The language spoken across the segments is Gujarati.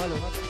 valeu. valeu.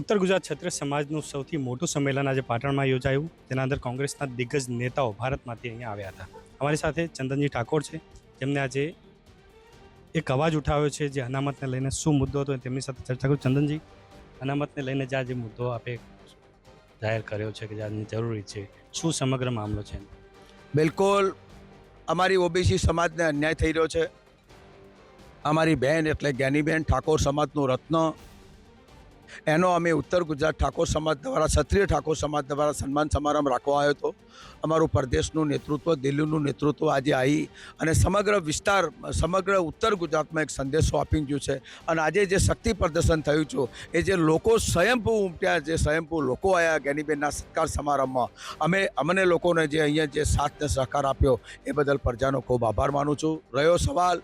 ઉત્તર ગુજરાત ક્ષત્રિય સમાજનું સૌથી મોટું સંમેલન આજે પાટણમાં યોજાયું. તેના અંદર કોંગ્રેસના દિગ્ગજ નેતાઓ ભારતમાંથી અહીંયા આવ્યા હતા. અમારી સાથે ચંદનજી ઠાકોર છે. જેમને આજે એક અવાજ ઉઠાવ્યો છે જે અનામતને લઈને શું મુદ્દો હતો તેમની સાથે ચર્ચા કરું. ચંદનજી, અનામતને લઈને જે આજે મુદ્દો આપે જાહેર કર્યો છે કે જે આજની જરૂરી છે, શું સમગ્ર મામલો છે? બિલકુલ. અમારી ઓબીસી સમાજને અન્યાય થઈ રહ્યો છે. અમારી બહેન એટલે જ્ઞાનીબેન ઠાકોર સમાજનું રત્ન એનો અમે ઉત્તર ગુજરાત ઠાકોર સમાજ દ્વારા, ક્ષત્રિય ઠાકોર સમાજ દ્વારા સન્માન સમારંભ રાખવા આવ્યો હતો. અમારું પ્રદેશનું નેતૃત્વ, દિલ્હીનું નેતૃત્વ આજે આવી અને સમગ્ર વિસ્તાર, સમગ્ર ઉત્તર ગુજરાતમાં એક સંદેશો આપી ગયું છે. અને આજે જે શક્તિ પ્રદર્શન થયું છે, એ જે લોકો સ્વયંભૂ ઉમટ્યા, જે સ્વયંભૂ લોકો આવ્યા જ્ઞાનીબેનના સત્કાર સમારંભમાં, અમે, અમને લોકોને જે અહીંયા જે સાથને સહકાર આપ્યો, એ બદલ પ્રજાનો ખૂબ આભાર માનું છું. રહ્યો સવાલ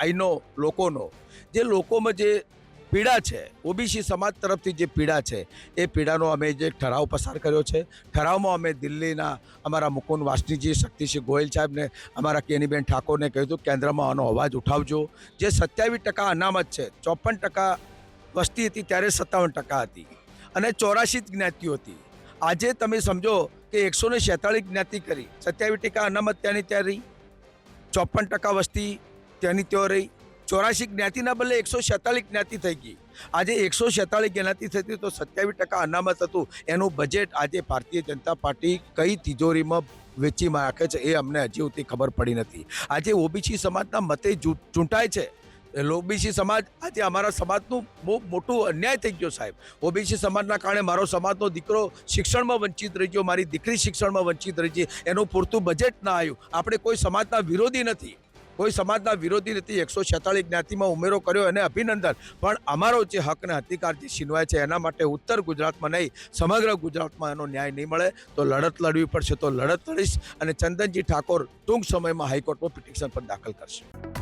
અહીંનો લોકોનો. જે લોકોમાં જે પીડા છે, ઓબીસી સમાજ તરફથી જે પીડા છે, એ પીડાનો અમે જે ઠરાવ પસાર કર્યો છે, ઠરાવમાં અમે દિલ્હીના અમારા મુકુંદ વાસનીજી, શક્તિસિંહ ગોયલ સાહેબને, અમારા કેનીબેન ઠાકોરને કહ્યું હતું, કેન્દ્રમાં આનો અવાજ ઉઠાવજો. જે સત્યાવીસ ટકા અનામત છે, ચોપન ટકા વસ્તી હતી ત્યારે સત્તાવન ટકા હતી અને ચોરાશી જ જ્ઞાતિઓ હતી. આજે તમે સમજો કે એકસો ને છેતાળીસ જ્ઞાતિ કરી, સત્યાવીસ ટકા અનામત ત્યાંની ત્યાં રહી, ચોપન ટકા વસ્તી ત્યાંની ત્યાં રહી ચોરાશી જ્ઞાતિના બદલે એકસો છેતાલીસ જ્ઞાતિ થઈ ગઈ. આજે એકસો છેતાલીસ જ્ઞાતિ થતી તો સત્યાવીસ ટકા અનામત હતું. એનું બજેટ આજે ભારતીય જનતા પાર્ટી કઈ તિજોરીમાં વેચીમાં રાખે છે એ અમને હજી સુધી ખબર પડી નથી. આજે ઓબીસી સમાજના મતે ચૂંટાય છે. ઓબીસી સમાજ આજે અમારા સમાજનું બહુ મોટું અન્યાય થઈ ગયો સાહેબ. ઓબીસી સમાજના કારણે મારો સમાજનો દીકરો શિક્ષણમાં વંચિત રહી ગયો, મારી દીકરી શિક્ષણમાં વંચિત રહી છે એનું પૂરતું બજેટ ના આવ્યું. આપણે કોઈ સમાજના વિરોધી નથી. કોઈ સમાજના વિરોધી નથી એકસો છેતાળીસ જ્ઞાતિમાં ઉમેરો કર્યો અને અભિનંદન. પણ અમારો જે હક અને અધિકાર જે છીનવાય છે એના માટે ઉત્તર ગુજરાતમાં નહીં, સમગ્ર ગુજરાતમાં એનો ન્યાય નહીં મળે, તો લડત લડવી પડશે. તો લડત લડીશ અને ચંદનજી ઠાકોર ટૂંક સમયમાં હાઈકોર્ટમાં પિટિશન પણ દાખલ કરશે.